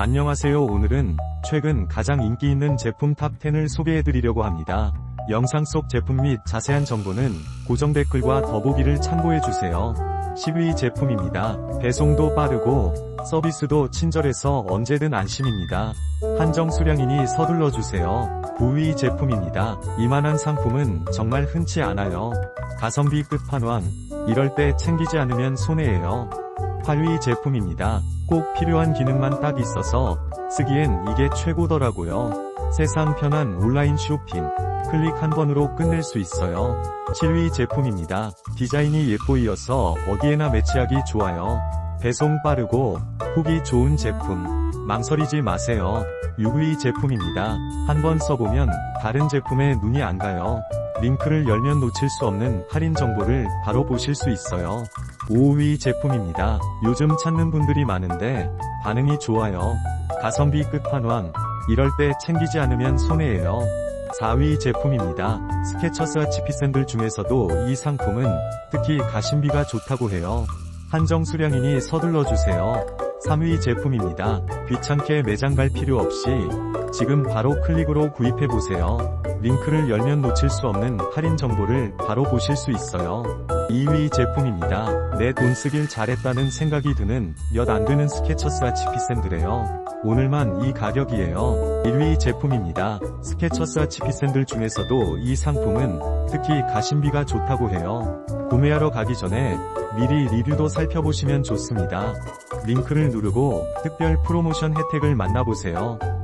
안녕하세요 오늘은 최근 가장 인기 있는 제품 탑10을 소개해드리려고 합니다. 영상 속 제품 및 자세한 정보는 고정 댓글과 더보기를 참고해주세요. 10위 제품입니다. 배송도 빠르고 서비스도 친절해서 언제든 안심입니다. 한정 수량이니 서둘러주세요. 9위 제품입니다. 이만한 상품은 정말 흔치 않아요. 가성비 끝판왕. 이럴 때 챙기지 않으면 손해예요. 8위 제품입니다. 꼭 필요한 기능만 딱 있어서 쓰기엔 이게 최고더라고요. 세상 편한 온라인 쇼핑. 클릭 한 번으로 끝낼 수 있어요. 7위 제품입니다. 디자인이 예뻐이어서 어디에나 매치하기 좋아요. 배송 빠르고 후기 좋은 제품. 망설이지 마세요. 6위 제품입니다. 한번 써보면 다른 제품에 눈이 안 가요. 링크를 열면 놓칠 수 없는 할인 정보를 바로 보실 수 있어요. 5위 제품입니다. 요즘 찾는 분들이 많은데 반응이 좋아요. 가성비 끝판왕. 이럴 때 챙기지 않으면 손해예요. 4위 제품입니다. 스케쳐스 아치피 샌들 중에서도 이 상품은 특히 가심비가 좋다고 해요. 한정 수량이니 서둘러 주세요. 3위 제품입니다. 귀찮게 매장 갈 필요 없이 지금 바로 클릭으로 구입해보세요. 링크를 열면 놓칠 수 없는 할인 정보를 바로 보실 수 있어요. 2위 제품입니다. 내 돈 쓰길 잘했다는 생각이 드는 몇 안 되는 스케쳐스 아치피 샌들에요. 오늘만 이 가격이에요. 1위 제품입니다. 스케쳐스 아치피 샌들 중에서도 이 상품은 특히 가심비가 좋다고 해요. 구매하러 가기 전에 미리 리뷰도 살펴보시면 좋습니다. 링크를 누르고 특별 프로모션 혜택을 만나보세요.